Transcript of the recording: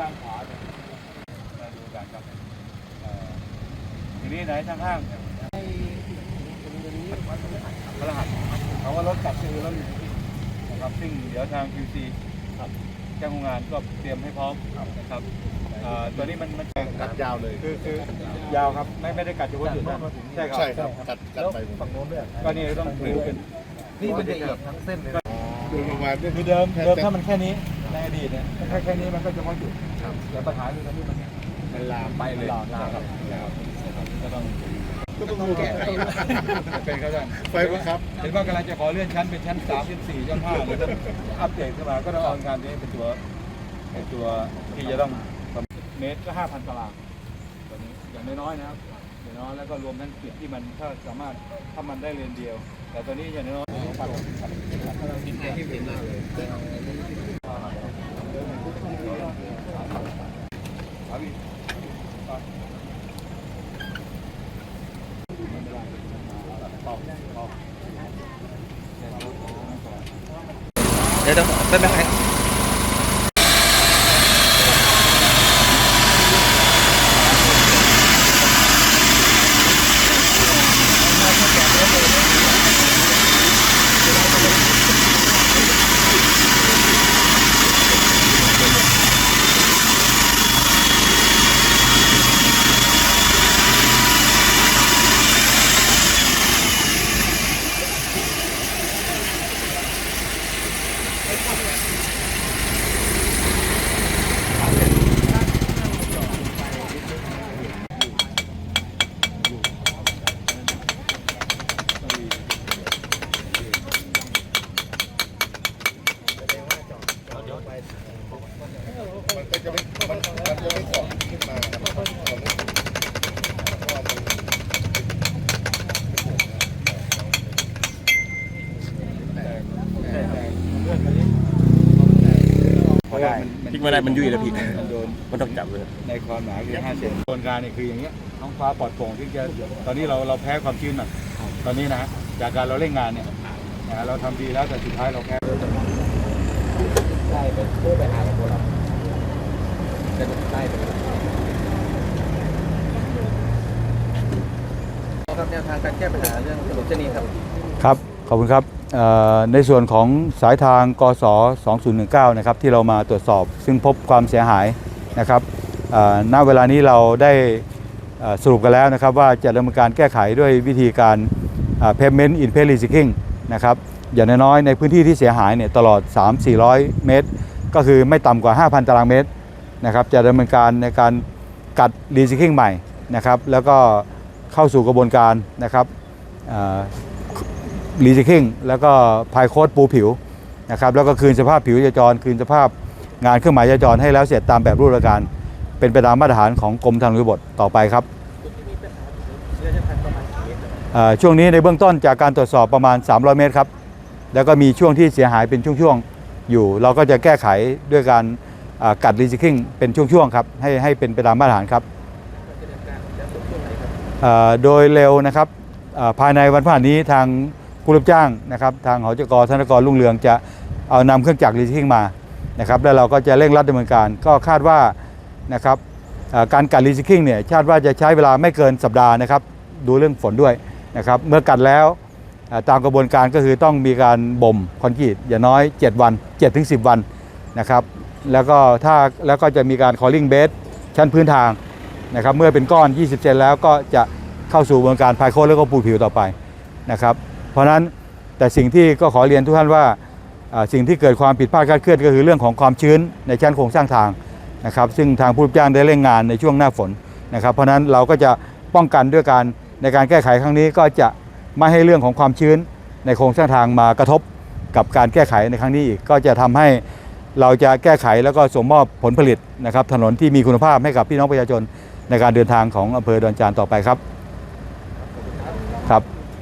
กลางขวาเนี่ยมาดูกันครับเอ่อทีนี้ไหนทางห้างพระหัสเขาว่ารถกลับคือรถนะครับซึ่งเดี๋ยวทาง QC เจ้าของงานก็เตรียมให้พร้อมนะครับเอ่อตัวนี้มันมันตัดยาวเลยคือคือยาวครับไม่ไม่ได้กัดเฉพาะจุดนะใช่ครับใช่ครับตัดตัดไปฝั่งโน้นด้วยก็นี่ต้องถือเป็นนี่มันจะเอียดทั้งเส้นเลยดูลงมาด้วยคือเดิมเดิมถ้ามันแค่นี้ ในอดีตเนี่ยแค่แค่นี้มันก็เฉพาะจุดแต่ปัญหาคือตอนนี้มันมันลามไปเลยลามครับยาวก็ต้องก็ต้องดูแก้ไขเป็นก็ได้ไฟบังคับเห็นว่ากำลังจะขอเลื่อนชั้นเป็นชั้นสามชั้นสี่ชั้นห้าเลยต้องอัปเดตขึ้นมาก็ต้องเอางานนี้เป็นตัวเป็นตัวที่จะต้องเมตรก็ห้าพันตารางตัวนี้อย่างน้อยๆนะครับอย่างน้อยแล้วก็รวมทั้งจุดที่มันถ้าสามารถถ้ามันได้เลนเดียว แต่ตัวนี้อย่างน้อยค เดี๋ยวเมันจะไม่มันมันจะไม่เกาะขึ้นมาครับมันไม่ถึงเพราะว่ามันเพราะว่าพลิกไม่ได้มันยุ่ยแล้วพี่มันโดนมันต้องจับเลยในความหนาคือ5เซนกระบวนการเนี่ยคืออย่างเงี้ยท้องฟ้าปลอดโปร่งที่จะตอนนี้เราเราแพ้ความชื้นหน่อยตอนนี้นะจากการเราเล่นงานเนี่ยนะเราทำดีแล้วแต่สุดท้ายเราแพ้ใช่ไปเพื่อไปหาระบบเรา จะได้ไปครับแนวทางการแก้ปัญหาเรื่องถนนเส้นนี้ครับ ครับ ขอบคุณครับในส่วนของสายทางกศ2019 นะครับที่เรามาตรวจสอบซึ่งพบความเสียหายนะครับณเวลานี้เราได้สรุปกันแล้วนะครับว่าจะดำเนินการแก้ไขด้วยวิธีการเอ่อ pavement in place reseaking นะครับอย่างน้อยในพื้นที่ที่เสียหายเนี่ยตลอด 3-400 เมตร ก็คือไม่ต่ำกว่า 5,000 ตารางเมตร นะครับจะดำเนินการในการกัด reseaking ใหม่นะครับแล้วก็เข้าสู่กระบวนการนะครับรีจิคิงแล้วก็พายโคดปูผิวนะครับแล้วก็คืนสภาพผิวจราจร คืนสภาพงานเครื่องหมายจราจรให้แล้วเสร็จตามแบบรูปราการ เป็นไปตามมาตรฐานของกรมทางหลวงบทต่อไปครับช่วงนี้ในเบื้องต้นจากการตรวจสอบประมาณ 300 เมตรครับ แล้วก็มีช่วงที่เสียหายเป็นช่วงๆอยู่ เราก็จะแก้ไขด้วยการ กัดรีจิคิงเป็นช่วงๆครับให้ให้เป็นไปตามมาตรฐานครับโดยเร็วนะครับภายในวันพฤหัสนี้ทางผู้รับจ้างนะครับทางหอจกธนกรรุ่งเรืองจะเอานำเครื่องจักรรีซิ่งมานะครับแล้วเราก็จะเร่งรัดดำเนินการก็คาดว่านะครับการกัดรีซิ่งเนี่ยคาดว่าจะใช้เวลาไม่เกินสัปดาห์นะครับดูเรื่องฝนด้วยนะครับเมื่อกัดแล้วตามกระบวนการก็คือต้องมีการบ่มคอนกรีตอย่างน้อย 7 วัน 7-10 วันนะครับ แล้วก็ถ้าแล้วก็จะมีการคอลลิ่งเบสชั้นพื้นทางนะครับเมื่อเป็นก้อน 20 เซนแล้วก็จะเข้าสู่กระบวนการพายโคดแล้วก็ปูผิวต่อไปนะครับเพราะฉะนั้นแต่สิ่งที่ก็ขอเรียนทุกท่านว่าสิ่งที่เกิดความผิดพลาดคลาดเคลื่อนก็คือเรื่องของความชื้นในชั้นโครงสร้างทางนะครับซึ่งทางผู้รับจ้างได้เร่งงานในช่วงหน้าฝนนะครับเพราะฉะนั้นเราก็จะป้องกันด้วยการในการแก้ไขครั้งนี้ก็จะไม่ให้เรื่องของความชื้นในโครงสร้างทางมากระทบกับการแก้ไขในครั้งนี้อีกก็จะทำให้ เราจะแก้ไขแล้วก็ส่งมอบผลผลิตนะครับถนนที่มีคุณภาพให้กับพี่น้องประชาชนในการเดินทางของอำเภอดอนจานต่อไปครับครับ